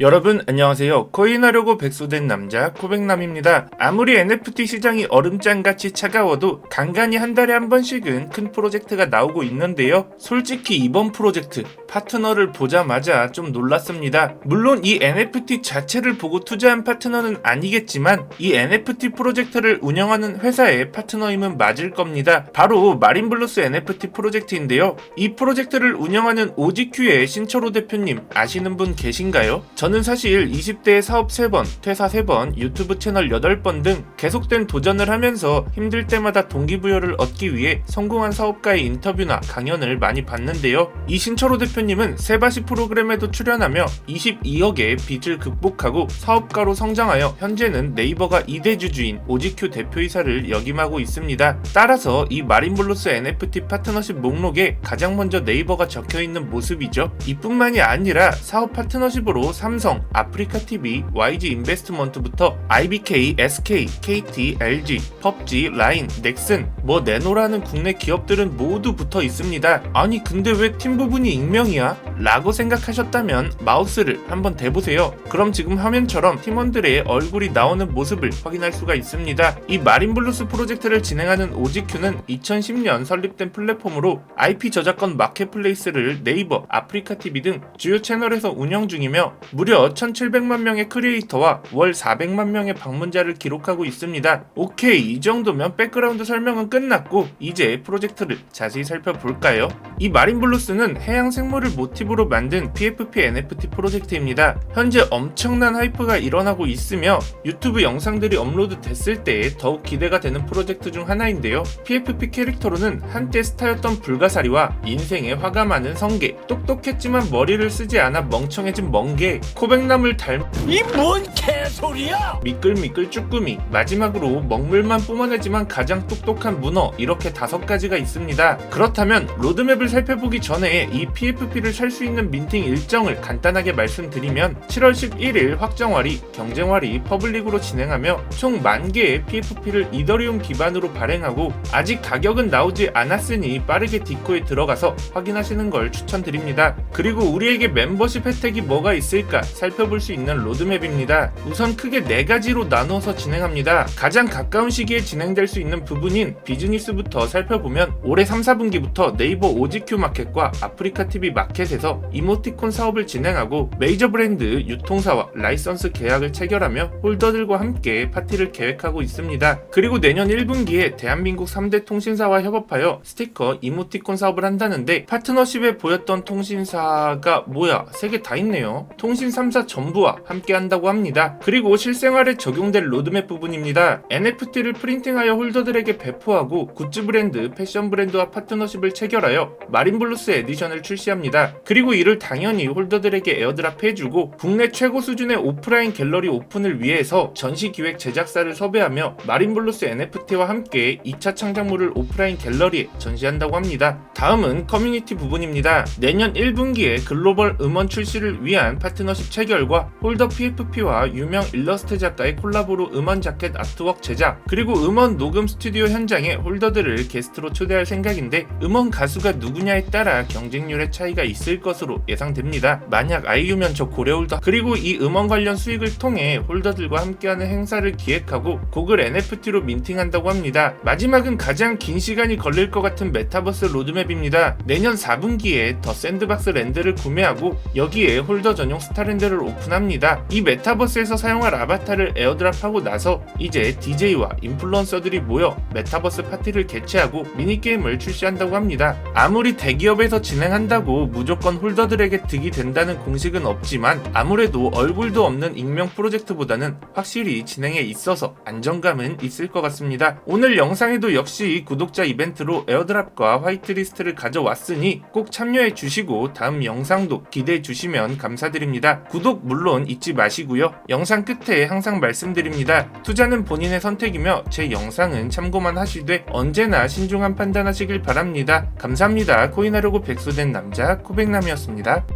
여러분 안녕하세요. 코인하려고 백수된 남자 코백남입니다. 아무리 NFT 시장이 얼음장같이 차가워도 간간히 한 달에 한 번씩은 큰 프로젝트가 나오고 있는데요. 솔직히 이번 프로젝트 파트너를 보자마자 좀 놀랐습니다. 물론 이 NFT 자체를 보고 투자한 파트너는 아니겠지만 이 NFT 프로젝트를 운영하는 회사의 파트너임은 맞을 겁니다. 바로 마린블루스 NFT 프로젝트인데요. 이 프로젝트를 운영하는 오지큐의 신철호 대표님 아시는 분 계신가요? 저는 사실 20대에 사업 3번, 퇴사 3번, 유튜브 채널 8번 등 계속된 도전을 하면서 힘들 때마다 동기부여를 얻기 위해 성공한 사업가의 인터뷰나 강연을 많이 봤는데요. 이 신철호 대표님은 세바시 프로그램에도 출연하며 22억의 빚을 극복하고 사업가로 성장하여 현재는 네이버가 2대 주주인 오지큐 대표이사를 역임하고 있습니다. 따라서 이 마린블루스 NFT 파트너십 목록에 가장 먼저 네이버가 적혀 있는 모습이죠. 이뿐만이 아니라 사업 파트너십으로 삼성, 아프리카TV, YG 인베스트먼트부터 IBK, SK, KT, LG, 펍지, 라인, 넥슨, 뭐 네노라는 국내 기업들은 모두 붙어 있습니다. 아니 근데 왜 팀 부분이 익명이야? 라고 생각하셨다면 마우스를 한번 대보세요. 그럼 지금 화면처럼 팀원들의 얼굴이 나오는 모습을 확인할 수가 있습니다. 이 마린블루스 프로젝트를 진행하는 오지큐는 2010년 설립된 플랫폼으로 IP 저작권 마켓플레이스를 네이버, 아프리카TV 등 주요 채널에서 운영 중이며 무려 1,700만 명의 크리에이터와 월 400만 명의 방문자를 기록하고 있습니다. 오케이, 이 정도면 백그라운드 설명은 끝났고 이제 프로젝트를 자세히 살펴볼까요? 이 마린블루스는 해양 생물을 모티브로 만든 PFP NFT 프로젝트입니다. 현재 엄청난 하이프가 일어나고 있으며 유튜브 영상들이 업로드 됐을 때 더욱 기대가 되는 프로젝트 중 하나인데요. PFP 캐릭터로는 한때 스타였던 불가사리와 인생에 화가 많은 성게, 똑똑했지만 머리를 쓰지 않아 멍청해진 멍게, 코백나물 닮 이 뭔 개소리야! 미끌미끌 쭈꾸미, 마지막으로 먹물만 뿜어내지만 가장 똑똑한 문어 이렇게 다섯 가지가 있습니다. 그렇다면 로드맵을 살펴보기 전에 이 PFP를 살 수 있는 민팅 일정을 간단하게 말씀드리면 7월 11일 확정화리, 경쟁화리, 퍼블릭으로 진행하며 총 만 개의 PFP를 이더리움 기반으로 발행하고 아직 가격은 나오지 않았으니 빠르게 디코에 들어가서 확인하시는 걸 추천드립니다. 그리고 우리에게 멤버십 혜택이 뭐가 있을까 살펴볼 수 있는 로드맵입니다. 우선 크게 네 가지로 나눠서 진행합니다. 가장 가까운 시기에 진행될 수 있는 부분인 비즈니스부터 살펴보면 올해 3, 4분기부터 네이버 오지큐 마켓과 아프리카 TV 마켓에서 이모티콘 사업을 진행하고 메이저 브랜드 유통사와 라이선스 계약을 체결하며 홀더들과 함께 파티를 계획하고 있습니다. 그리고 내년 1분기에 대한민국 3대 통신사와 협업하여 스티커 이모티콘 사업을 한다는데 파트너십에 보였던 통신사가 뭐야? 세 개 다 있네요. 통신 3사 전부와 함께 한다고 합니다. 그리고 실생활에 적용될 로드맵 부분입니다. NFT를 프린팅하여 홀더들에게 배포하고 굿즈 브랜드, 패션 브랜드와 파트너십을 체결하여 마린블루스 에디션을 출시합니다. 그리고 이를 당연히 홀더들에게 에어드랍 해주고 국내 최고 수준의 오프라인 갤러리 오픈을 위해서 전시 기획 제작사를 섭외하며 마린블루스 NFT와 함께 2차 창작물을 오프라인 갤러리에 전시한다고 합니다. 다음은 커뮤니티 부분입니다. 내년 1분기에 글로벌 음원 출시를 위한 파트너십 체결과 홀더 PFP와 유명 일러스트 작가의 콜라보로 음원 자켓 아트웍 제작 그리고 음원 녹음 스튜디오 현장에 홀더들을 게스트로 초대할 생각인데 음원 가수가 누구냐에 따라 경쟁률의 차이가 있을 것으로 예상됩니다. 만약 아이유면 저 고래홀더 그리고 이 음원 관련 수익을 통해 홀더들과 함께하는 행사를 기획하고 곡을 NFT로 민팅한다고 합니다. 마지막은 가장 긴 시간이 걸릴 것 같은 메타버스 로드맵 입니다. 내년 4분기에 더 샌드박스 랜드를 구매하고 여기에 홀더 전용 스타랜드를 오픈합니다. 이 메타버스에서 사용할 아바타를 에어드랍하고 나서 이제 DJ와 인플루언서들이 모여 메타버스 파티를 개최하고 미니게임을 출시한다고 합니다. 아무리 대기업에서 진행한다고 무조건 홀더들에게 득이 된다는 공식은 없지만 아무래도 얼굴도 없는 익명 프로젝트보다는 확실히 진행에 있어서 안정감은 있을 것 같습니다. 오늘 영상에도 역시 구독자 이벤트로 에어드랍과 화이트리 스트를 가져왔으니 꼭 참여해 주시고 다음 영상도 기대해 주시면 감사드립니다. 구독 물론 잊지 마시고요. 영상 끝에 항상 말씀드립니다. 투자는 본인의 선택이며 제 영상은 참고만 하시되 언제나 신중한 판단하시길 바랍니다. 감사합니다. 코인하려고 백수된 남자 코백남이었습니다.